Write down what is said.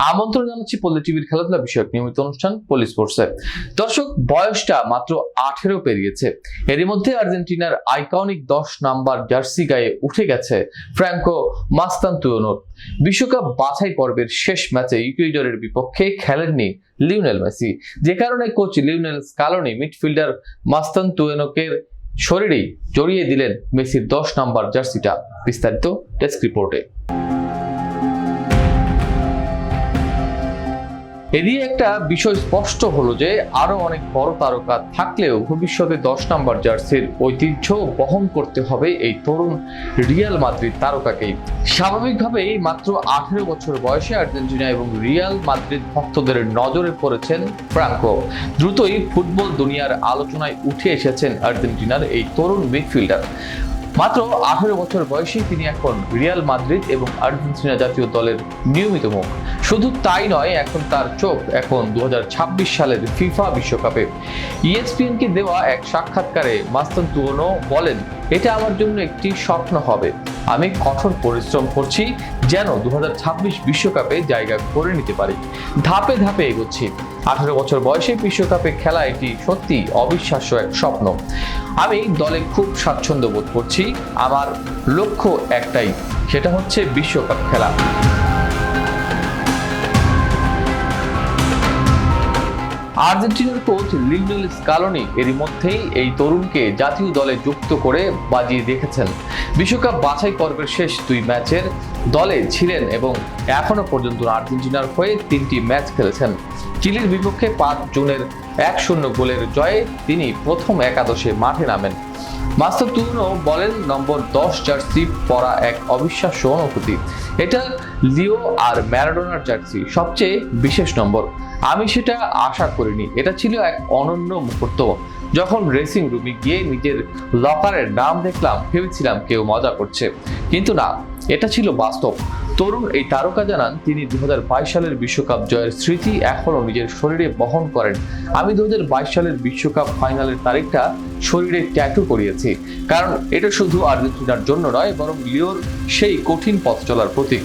আমন্ত্রণ জানাচ্ছি পল্লী টিভির খেলাধুলা বিষয়ক নিয়মিত অনুষ্ঠান পল্লী স্পোর্টসে। দর্শক, বয়সটা মাত্র আঠেরো পেরিয়েছে। এরই মধ্যে আর্জেন্টিনার আইকনিক দশ নাম্বার জার্সি গায়ে উঠে গেছে ফ্র্যাঙ্কো মাস্তান্তুয়োনোর বিশ্বকাপ বাছাই পর্বের শেষ ম্যাচে ইকুয়েডরের বিপক্ষে খেলেননি লিওনেল মেসি। যে কারণে কোচ লিওনেল স্কালোনি মিডফিল্ডার মাস্তান্তুয়েনোকের শরীরেই জড়িয়ে দিলেন মেসির দশ নাম্বার জার্সিটা। বিস্তারিত ডেস্ক রিপোর্টে। এদিকে একটা বিষয় স্পষ্ট হলো যে আরও অনেক বড় তারকা থাকলেও ভবিষ্যতে দশ নম্বর জার্সির ঐতিহ্য বহন করতে হবে এই তরুণ রিয়াল মাদ্রিদ তারকাকেই। স্বাভাবিকভাবেই মাত্র আঠেরো বছর বয়সে আর্জেন্টিনা এবং রিয়াল মাদ্রিদ ভক্তদের নজরে পড়েছেন ফ্রাঙ্কো। দ্রুতই ফুটবল দুনিয়ার আলোচনায় উঠে এসেছেন আর্জেন্টিনার এই তরুণ মিডফিল্ডার। মাত্র আঠেরো বছর বয়সে তিনি এখন রিয়াল মাদ্রিদ এবং আর্জেন্টিনা জাতীয় দলের নিয়মিত মুখ। শুধু তাই নয়, এখন তার চোখ এখন দু হাজার ছাব্বিশ সালের ফিফা বিশ্বকাপে। ইএসপিএনকে দেওয়া এক সাক্ষাৎকারে মাস্তান তুয়নো বলেন, এটা আমার জন্য একটি স্বপ্ন হবে। আমি কঠোর পরিশ্রম করছি যেন দু বিশ্বকাপে জায়গা করে নিতে পারি। ধাপে ধাপে এগোচ্ছি। আঠারো বছর বয়সে বিশ্বকাপে খেলা এটি সত্যি অবিশ্বাস্য এক স্বপ্ন। আমি দলে খুব স্বাচ্ছন্দ্য বোধ করছি। আমার লক্ষ্য একটাই সেটা হচ্ছে বিশ্বকাপ খেলা। আর্জেন্টিনার কোচ লিওনেল স্কালোনি এরই মধ্যেই এই তরুণকে জাতীয় দলে যুক্ত করে বাজিয়ে রেখেছেন। বিশ্বকাপ বাছাই পর্বের শেষ দুই ম্যাচের দলে ছিলেন এবং এখনও পর্যন্ত আর্জেন্টিনার হয়ে তিনটি ম্যাচ খেলেছেন। চিলির বিপক্ষে পাঁচ জুনের এক শূন্য গোলের জয়ে তিনি প্রথম একাদশে মাঠে নামেন। মাস্টার তুনো বলেন, নম্বর দশ জার্সি পরা এক অবিশ্বাস্য অনুভূতি। এটা লিও আর ম্যারাডোনার জার্সি, সবচেয়ে বিশেষ নম্বর। আমি সেটা আশা করিনি। এটা ছিল এক অনন্য মুহূর্ত। যখন রেসিং রুমে গিয়ে নিজের লকারের নাম দেখলাম, ভেবেছিলাম কেউ মজা করছে। কিন্তু না, এটা ছিল বাস্তব। তরুণ এই তারকা জানান, তিনি দু হাজার বাইশ সালের বিশ্বকাপ জয়ের স্মৃতি এখনও নিজের শরীরে বহন করেন। আমি দু হাজার বাইশ সালের বিশ্বকাপ ফাইনালের তারিখটা শরীরে ট্যাটু করিয়েছি। কারণ এটা শুধু আর্জেন্টিনার জন্য নয়, বরং লিওর সেই কঠিন পথ চলার প্রতীক।